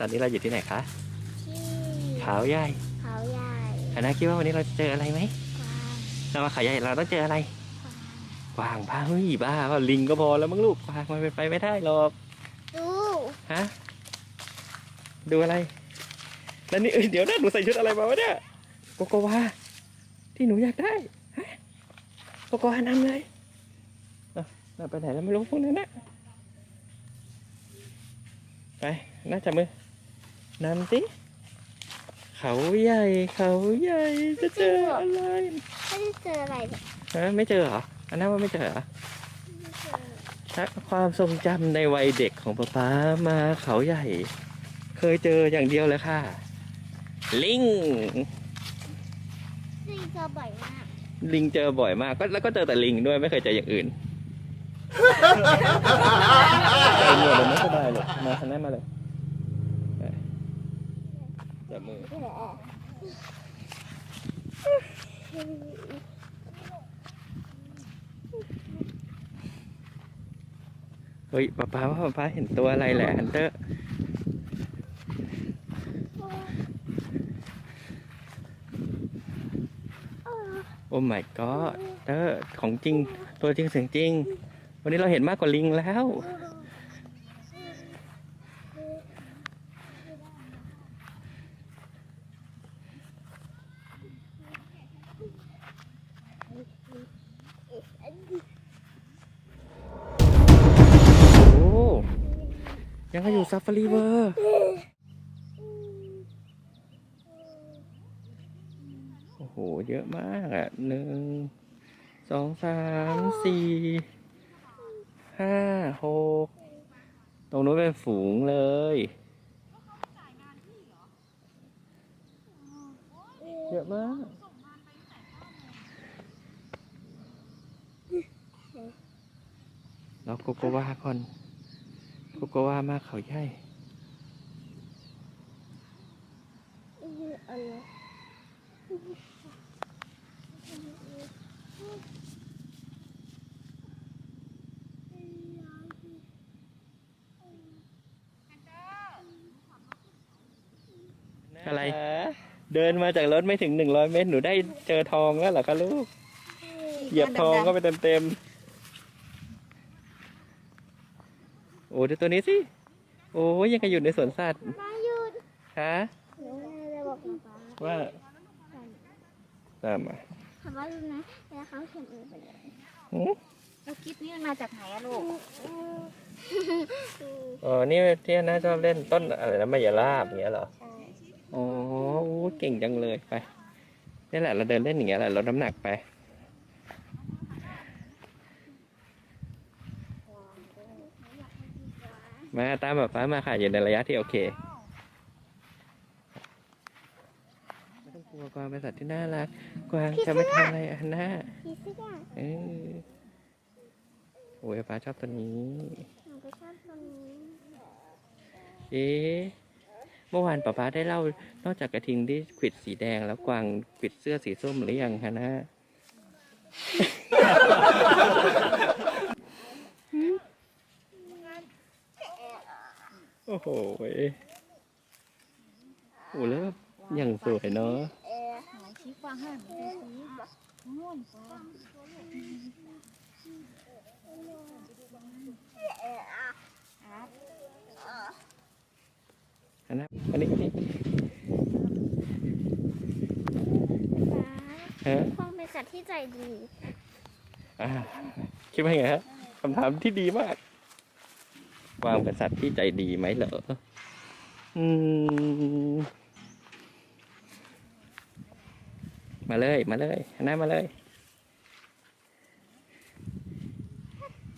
ตอนนี้เราอยู่ที่ไหนคะที่เขาใหญ่เขาใหญ่อันนาคิดว่าวันนี้เราจะเจออะไรไหมกวางเรามาเขาใหญ่เราต้องเจออะไรกวางกวางพาเฮ้ยบ้าว่าลิงก็พอแล้วมั้งลูกกวางมันเป็นไปไม่ได้หรอกดูฮะดูอะไรแล้วนี่เอ้ยเดี๋ยวนะหนูใส่ชุดอะไรมาวะเนี่ยโกโกวาที่หนูอยากได้ฮะโกโกวานำเลยอะน่าไปไหนแล้วไม่รู้พวกนั้นนะไปน่าจับมือ นำสิเขาใหญ่ เขาใหญ่จะเจออะไรไม่ได้เจออะไรเลยฮะไม่เจอเหรออันนั้นว่าไม่เจอเหรอไม่เจอชักความทรงจำในวัยเด็กของป๊าป๊ามาเขาใหญ่ เคยเจออย่างเดียวเลยค่ะ ลิงนี่เจอบ่อยมากลิงเจอบ่อยมากก็แล้วก็เจอแต่ลิงด้วยไม่เคยเจออย่างอื่นใจเย็นเลยไม่สบายเลยมาทางนั้นมาเลยไปจับ มือเฮ้ยป๊าป๊าป๊าป๊าเห็นตัวอะไรแหละฮันเตอร์โอ้ my god เตอร์ของจริงตัวจริงเสียงจริง วันนี้เราเห็นมากกว่าลิงแล้ว โอ้ยังก็ ลีเวอร์โอ้โห เยอะมากอะหนึ่งสองสามสี่ห้าหกตรงนู้นเป็นฝูงเลยเยอะมาก เราโกโกวาก่อนโกโกวามาเขาใหญ่ อะไรอะไร เดินมาจากรถไม่ถึงหนึ่งร้อยเมตร หนูได้เจอทองแล้วเหรอคะลูก เหยียบทองก็ไปเต็มเต็มๆโอ้ดูตัวนี้สิ โอ้ยยังกับอยู่ในสวนสัตว์มาหยุดฮะหนูจะบอกป๊าป๊า ว่าตามมาถามว่ารู้นะเวลาเขาเขียนมือไปเลยหือแล้วคลิปนี้มันมาจากไหนอะลูกอ๋อนี่ที่น่าชอบเล่นต้นอะไรนะมายาลาบอย่างเงี้ยเหรอใช่อ๋อโอ้เก่งจังเลยไปนี่แหละเราเดินเล่นอย่างเงี้ยแหละลดน้ำหนักไปมาตามแบบฟ้ามาค่ะอยู่ในระยะที่โอเค ไม่ต้องกลัวกวางเป็นสัตว์ที่น่ารัก กวางจะไม่ทำอะไรอันน่าพี่เสื้อเออโอ้ยฟ้าชอบตัวนี้ หนูก็ชอบตัวนี้เอ๊ะเมื่อวานป๊าป๊าได้เล่านอกจากกระทิงที่ขวิดสีแดงแล้วกวางขวิดเสื้อสีส้มหรือยังคะนะโอ้โหยโอ้แล้วอย่างสวยเนาะางให้หนูดูสินู่นกวางอันนั้นอันนี้อันนี้ฮะคงเป็นสัตว์ที่ใจดีคิดว่าไงฮะคำถามที่ดีมากกวางเป็นสัตว์ที่ใจดีไหมเหรอ อืม มาเลยมาเลยหน้ามาเลย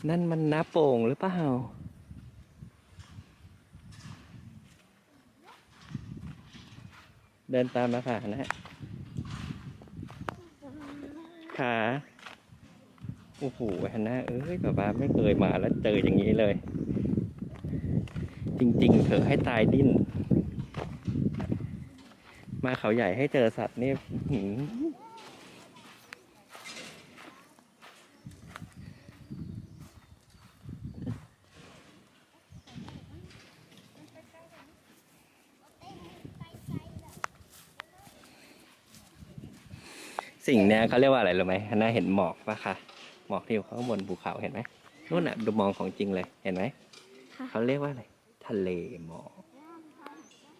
นั่นมันน้าโป่งหรือเปล่าเดินตามมาค่ะนะขาโอ้โหฮันน่าเอ้ยป๊าป๊าไม่เคยมาแล้วเจออย่างนี้เลย จริง ๆเถอะให้ตายดิ้น มาเขาใหญ่ให้เจอสัตว์นี่สิ่งนี้เขาเรียกว่าอะไรรู้ไหมน่าเห็นหมอกปะคะหมอกที่อยู่ข้างบนภูเขาเห็นไหมนู่นน่ะดูมองของจริงเลยเห็นไหมเขาเรียกว่าอะไร ทะเลหมอก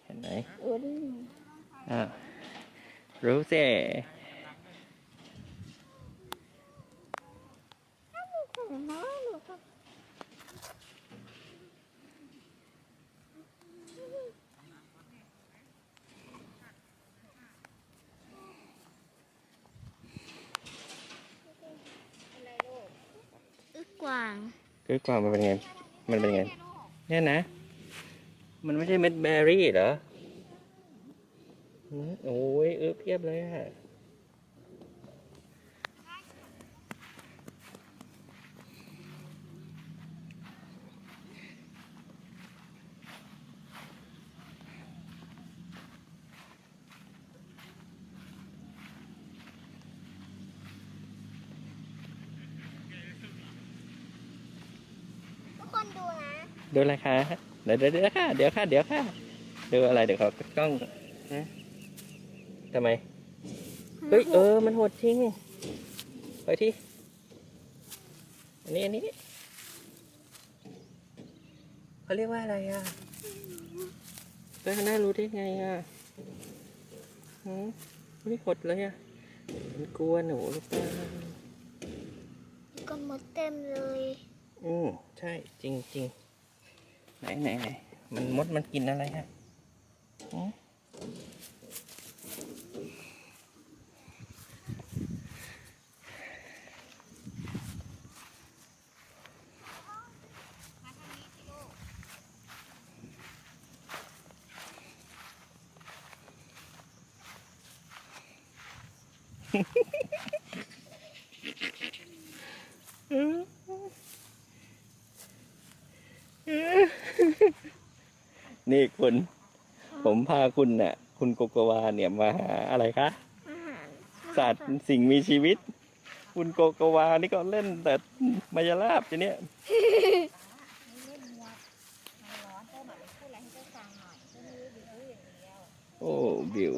เห็นไหม เออได้ยินอ้าวรู้สิแต่น้อยหนูก็อึกกวางคือกวางมันเป็นไง มันเป็นไง เนี่ยนะ มันไม่ใช่เม็ดแบร์รี่เหรอหืม โอ้ยเออเพียบเลยอะทุกคนดูนะ ดูอะไรคะ เดี๋ยวเดี๋ยวเดี๋ยวค่ะ เดี๋ยวค่ะ เดี๋ยวค่ะ ดูอะไรเดี๋ยวเขากล้องนะ ทำไม เฮ้ย เออ มันโหดจริง ไปที่ อันนี้ อันนี้เขาเรียกว่าอะไรอะเฮ้ยฮันน่ารู้ได้ไงอะหืมไม่หดเลยอะมันกลัวหนูหรือเปล่าก็มดเต็มเลย อืมใช่ จริงจริงไหนไหนไหนมันมดมันกินอะไรฮะหืม นี่คุณ ผมพาคุณน่ะ คุณโกโกวาเนี่ยมาหาอะไรคะ สัตว์สิ่งมีชีวิต คุณโกโกวานี่ก็เล่นแต่มายาลาบจะเนี่ย โอ้บิว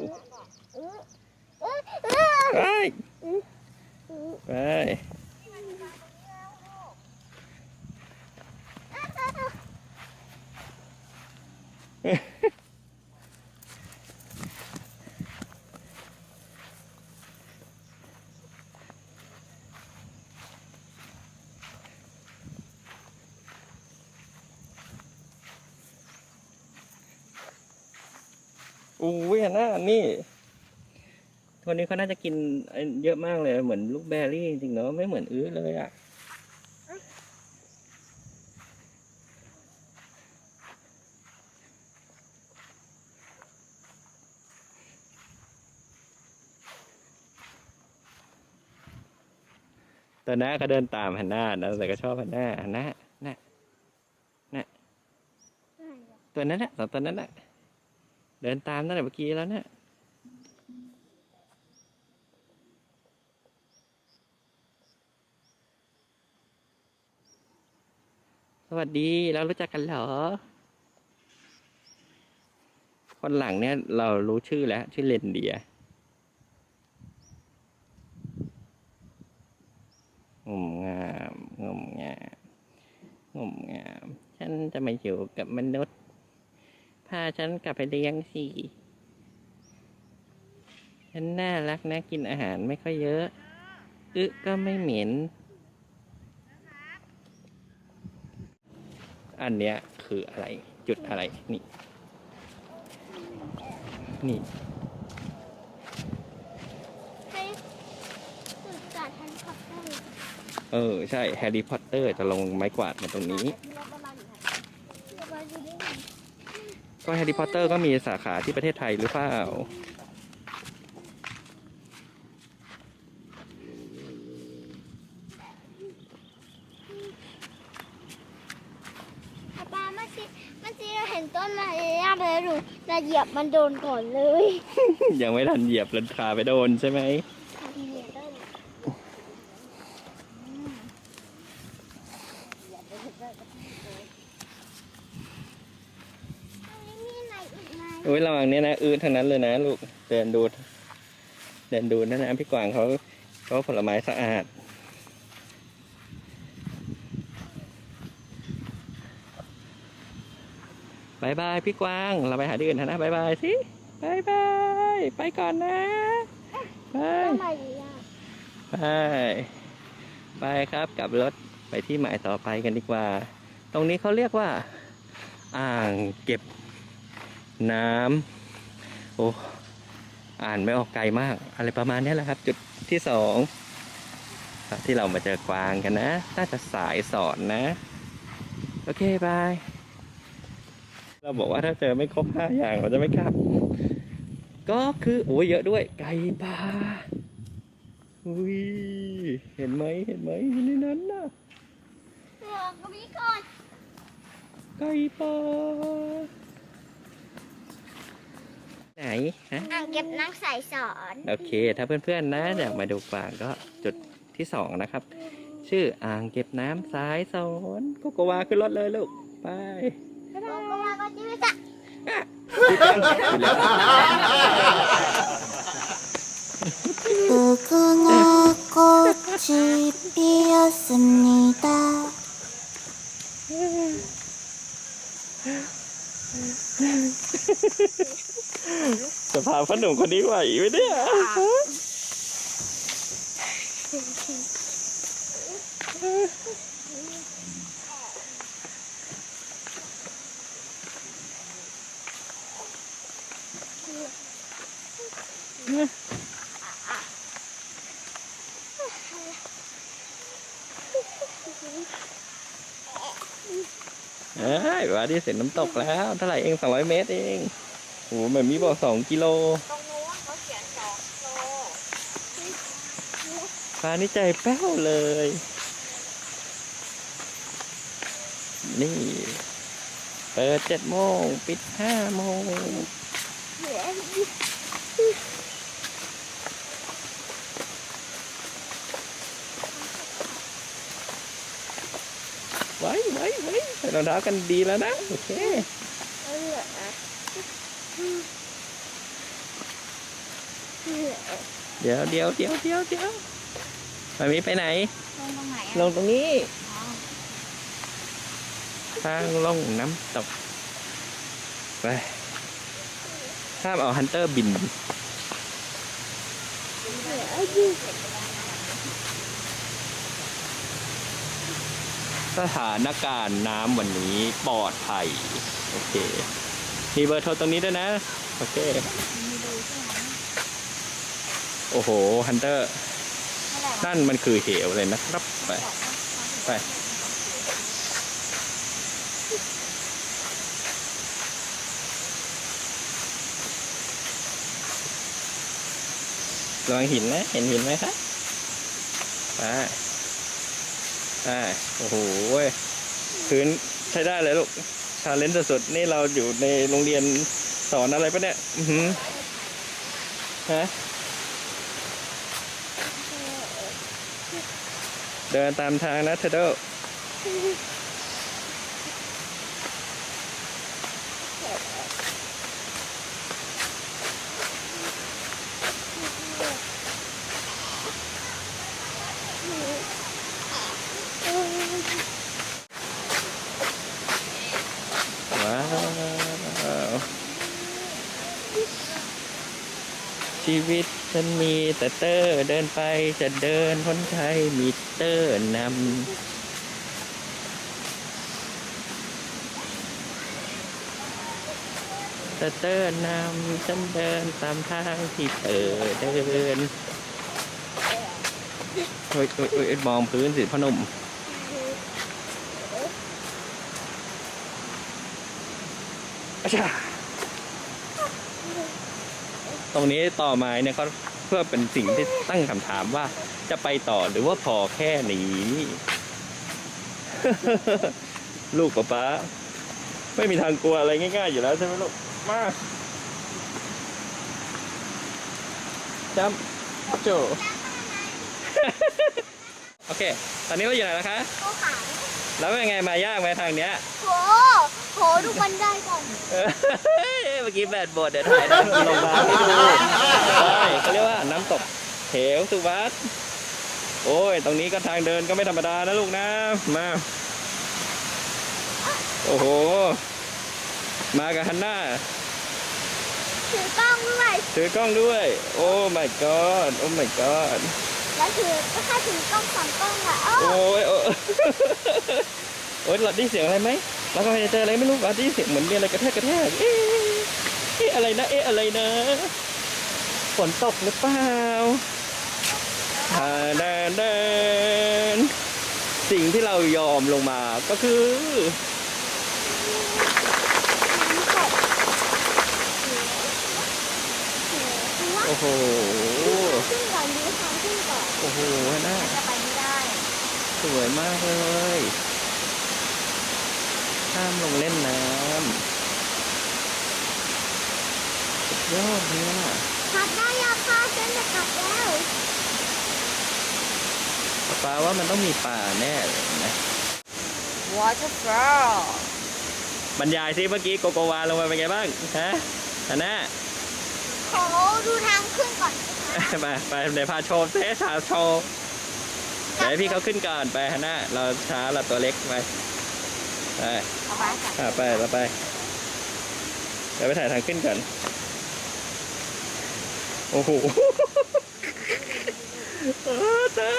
เออเออเออ ไปไปอู้ยฮันน่านี่คนนี้เขาน่าจะ เหมือนลูกแบรี่จริงๆเนาะไม่เหมือนอื้อเลยอะตอนน้าก็เดินตามฮันน่านะแต่ก็ชอบฮันน่าฮันน่าน่ะน่ะตัวนั้นน่ะสองตัวนั้นน่ะเดินตามตั้งแต่เมื่อกี้แล้วน่ะ วัสดีเรารู้จักกันเหรอ คนหลังเนี่ยเรารู้ชื่อแล้ว ชื่อเลนเดียงมงามงมงามงมงาม ฉันจะมาอยู่กับมนุษย์ พาฉันกลับไปเลี้ยงสิฉันน่ารักนะกินอาหารไม่ค่อยเยอะอึก็ไม่เหม็น อันเนี้ยคืออะไรจุดอะไรนี่ นี่ให้สุดจัดทันขับได้เออใช่แฮร์รี่พอตเตอร์จะลงไม้กวาดมาตรงนี้เดี๋ยวมาดูได้ไหมก็แฮร์รี่พอตเตอร์ก็มีสาขาที่ประเทศไทยหรือเปล่าป้าป้าเมื่อกี้เมื่อกี้เราเห็น ต้นไม้ย่าไปแล้วหนูเราเหยียบมันโดนก่อนเลยยังไม่ทันเหยียบลันคาไปโดนใช่ไหมเหยียบได้เลยอันนี้มีอะไรอีกไหมอุ้ยระวังเนี้ยนะอืดทั้งนั้นเลยนะลูกเดินดูเดินดูนะนะพี่กวางเขาเขาผลไม้สะอาด บายบายพี่กวาง เราไปหาที่อื่นเถอะนะบายบายสิบายบาย ไปก่อนนะไปทำไมอะไปไปครับกลับรถไปที่หมายต่อไปกันดีกว่า ตรงนี้เขาเรียกว่า อ่างเก็บน้ำโอ้อ่านไม่ออกไกลมาก อะไรประมาณนี้แหละครับ จุดที่สองครับที่เรามาเจอกวางกันนะ น่าจะสายสอนนะ โอเค บาย เราบอกว่าถ้าเจอไม่ครบห้าอย่างเราจะไม่กลับ ก็คือโอ้ยเยอะด้วย ไก่ป่าอุ้ยเห็นไหมเห็นไหมอยู่ในนั้นน่ะเดี๋ยวก็มีก่อนไก่ป่าไหนฮะอ่างเก็บน้ำใสสอนโอเค ถ้าเพื่อนๆนะอยากมาดูกวางก็จุดที่สองนะครับ ชื่ออ่างเก็บน้ำสายสอนกโกวาขึ้นรถเลยลูกไป 누구나 꽃이 피었습니 다. 저 พาพ่นหนุ่มคนนี้ไหวไหมเนี่ย เอ้ยว่าที่เสร็จน้ำตกแล้ว เท่าไหร่เองสองร้อยเมตรเองโอ้โหเหมือนมีบอกสองกิโลตรงนู้นเขาเขียนสองโลฟ้านี่ใจแป้วเลย นี่ เปิดเจ็ดโมง ปิดห้าโมง ไว้ไว้ไว้ใส่รองเท้ากันดีแล้วนะ โอเคเดี๋ยวเดี๋ยวเดี๋ยวเดี๋ยวเดี๋ยวมามีไปไหน ลงตรงไหนลงตรงนี้ทางลงน้ำตกไปห้ามเอาฮันเตอร์บิน สถานการณ์น้ำวันนี้ปลอดภัย โอเค มีเบอร์โทรตรงนี้ด้วยนะ โอเค โอ้โห ฮันเตอร์ นั่นมันคือเหวเลยนะครับ ไป ไประวังหินนะ เห็นหินไหมครับไป อ่าโอ้โหเว้ยพื้นใช้ได้เลยลูกชาเลนจ์สุดๆนี่เราอยู่ในโรงเรียนสอนอะไรปะเนี่ยอือหือฮะเดินตามทางนะเทเดว้าว ชี วิตฉันมีแต่เตอร์เดินไปจะเดินพ้นใช้มีเตอร์นำแต่เตอร์นำฉันเดินตามทางที่เธอเดินโอ้ยโอ้ยโอ้ยมองพื้นสิพอหนมอาชา ตรงนี้ต่อไม้เนี่ยเขาเพื่อเป็นสิ่งที่ตั้งคำถามว่าจะไปต่อหรือว่าพอแค่นี้ ลูกป๊าป๊าไม่มีทางกลัวอะไรง่าย ๆ อยู่แล้วใช่ไหมลูก มาจำโจโอเค ตอนนี้เราอยู่ไหนแล้วคะเขาขายแล้วเป็นไงมายากไหมทางเนี้ย โห โห ดูบันไดก่อนเออเมื่อกี้แบดบดเดี๋ยวถ่ายน้ำลงมาให้ดูใช่เขาเรียกว่าน้ำตกเหวสุวัสดโอ้ย ตรงนี้ก็ทางเดินก็ไม่ธรรมดานะลูกนะ มา โอ้โห มากับฮันน่า ถือกล้องด้วย ถือกล้องด้วย โอ้ my god โอ้ my god แล้วถือก็แค่ถือกล้องสองกล้องอะเอ้าโอ้ยโอ้ยโอ้ยเราได้ยินเสียงอะไรไหมเราก็ไม่ได้เจออะไรไม่รู้เราได้ยินเสียงเหมือนมีอะไรกระแทกกระแทกเอ๊ะ เอ๊ะอะไรนะเอ๊ะอะไรนะฝนตกหรือเปล่าอ่าดินเดินสิ่งที่เรายอมลงมาก็คือ โอ้โห ขึ้นก่อนดูทางขึ้นก่อนโอ้โหน่าจะไปไม่ได้สวยมากเลย ห้ามลงเล่นน้ำ ยอดเนี่ยขับได้ยาพาฉันจะขับแล้วปลาว่ามันต้องมีป่าแน่เลยนะ waterfall บรรยายซิเมื่อกี้โกโกวาลงมาเป็นไงบ้างฮะอันน่าขอดูทางขึ้นก่อนไปไปในพาโชว์เซสาโชว์เดี๋ยวให้พี่เขาขึ้นก่อนไปฮันน่าเราช้าเราตัวเล็กไปไปเอาไปค่ะอะไปเราไปเดี๋ยวไปถ่ายทางขึ้นก่อน โอ้โห เออเจ้า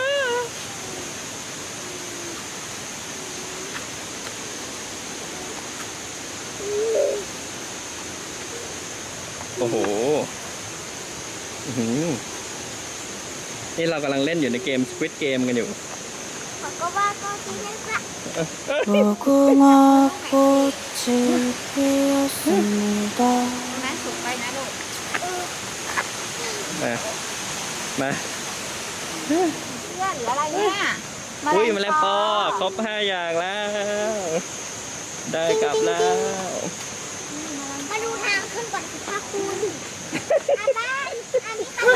โอ้โหอื้อหือนี่เรากำลังเล่นอยู่ในเกม Squid Game กันอยู่ เขาก็ว่าก็ที่นั่นละ 僕がこっちで休みだ มามาเพื่อนหรืออะไรเนี่ยอุ้ยแมาแล้วปอครบห้าอย่างแล้ว ได้กลับแล้ว มาดูทางขึ้นก่อนสิคะคุณอาบ้านอันนี้ต้อง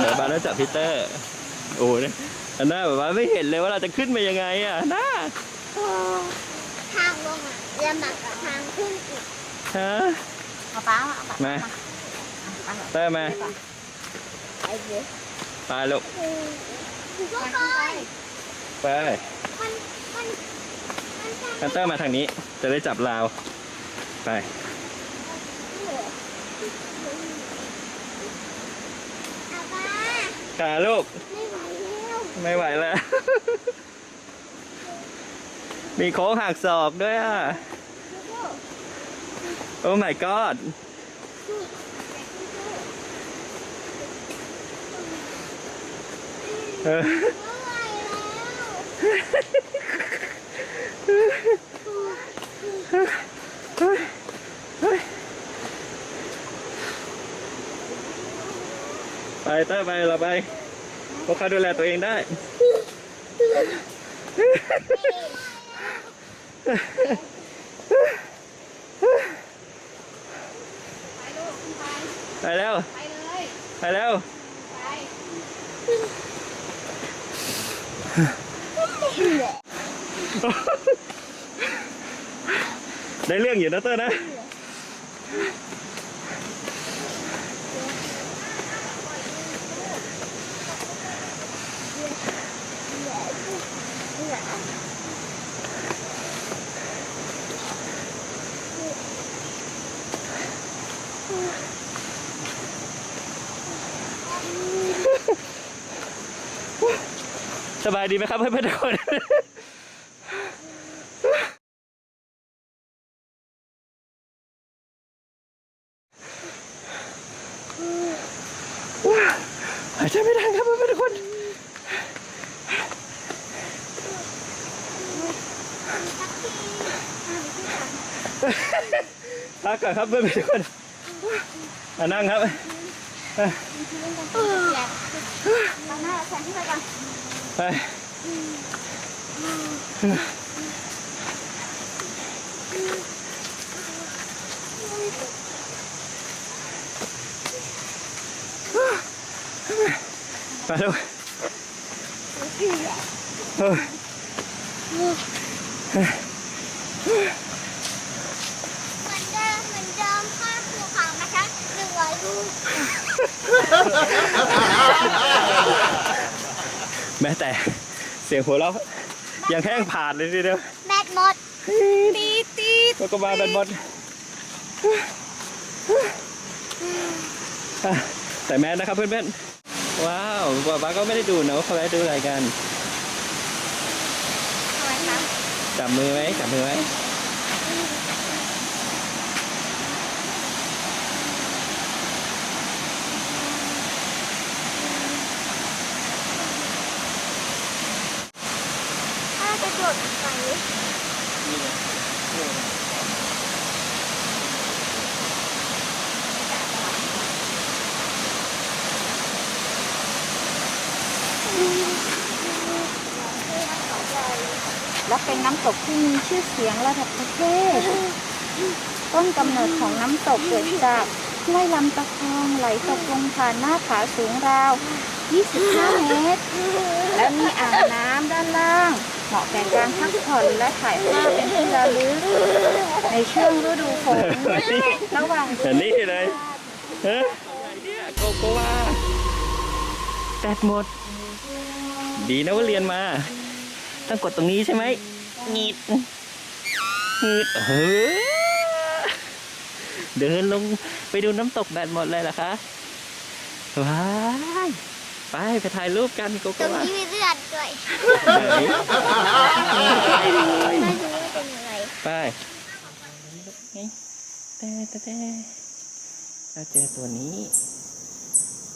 เดี๋ยวบานแล้วจับพีเตอร์ โอ้ยอันน่าแบบว่าไม่เห็นเลยว่าเราจะขึ้นมายังไงอะน่าทางลงอะลำบากกว่าทางขึ้นอีกฮะเอาป้าเอาป้ามามา เตอร์มาไอ้เด็กไปลูกก็คอยไปมันมันมันจะฮันเตอร์มาทางนี้ จะได้จับราว ไปอาบ้าขาลูกไม่ไหวแล้วไม่ไหวแล้ว มีโค้งหักศอกด้วยอะ โอ้ my god เออไม่ไหวแล้วไปเตอไปเราไปพวกเขาดูแลตัวเองได้ ไปแล้ว ไปเลย ไปแล้ว ได้เรื่องอยู่นะเตอร์นะ สบายดีไหมครับเพื่อนๆทุกคนหายใจไม่ได้ครับเพื่อนๆทุกคนพักก่อนครับเพื่อนๆทุกคนมานั่งครับตั้งหน้าแสงขึ้นไปก่อน đây vào đâu thôi mình đang mình đang khoa phụ phòng mà sáng đừng gọi luôn แม้แต่เสียงหัวเราะยังแห้งผ่านเลยทีเดียวแบตหมดตีตีโกโกวาเป็นบอลอะแต่แม้นะครับเพื่อนๆ ว้าวป๊าป๊าก็ไม่ได้ดูนะว่าเขาไปดูอะไรกันทำไมครับจับมือไหมจับมือไหม จะโดดไปและเป็นน้ำตกที่มีชื่อเสียงระดับประเทศ ต้นกำเนิดของน้ำตกเกิดจากห้วยลำตะคองไหลตกลงผ่านหน้าผาสูงราว 25 เมตร และมีอ่างน้ำด้านล่าง เหมาะแก่การพักผ่อนและถ่ายภาพเป็นที่ระลึกในช่วงฤดูฝนระหว่างอันนี้เลยเฮ้ยเนี่ยโกโกวาแตดหมด ดีนะว่าเรียนมา ต้องกดตรงนี้ใช่ไหมงีดงีดเฮ้ยเดินลงไปดูน้ำตกแบตหมดเลยเหรอคะว้าย ไปไปถ่ายรูปกันโกตโกรงวานี้มีเลือดด้วยไหนไปเลยไม่รู้ว่าเป็นยังไงไปแต่แต่แต่ถ้าเจอตัวนี้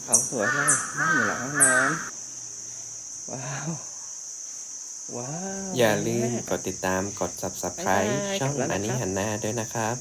เขาสวยเลยนั่งอยู่หลังห้องน้ำว้าว ว้าวอย่าลืมกดติดตามกด subscribe บ๊ายบายช่องกลับแล้วอันนี้นะครับ หันหน้าด้วยนะครับ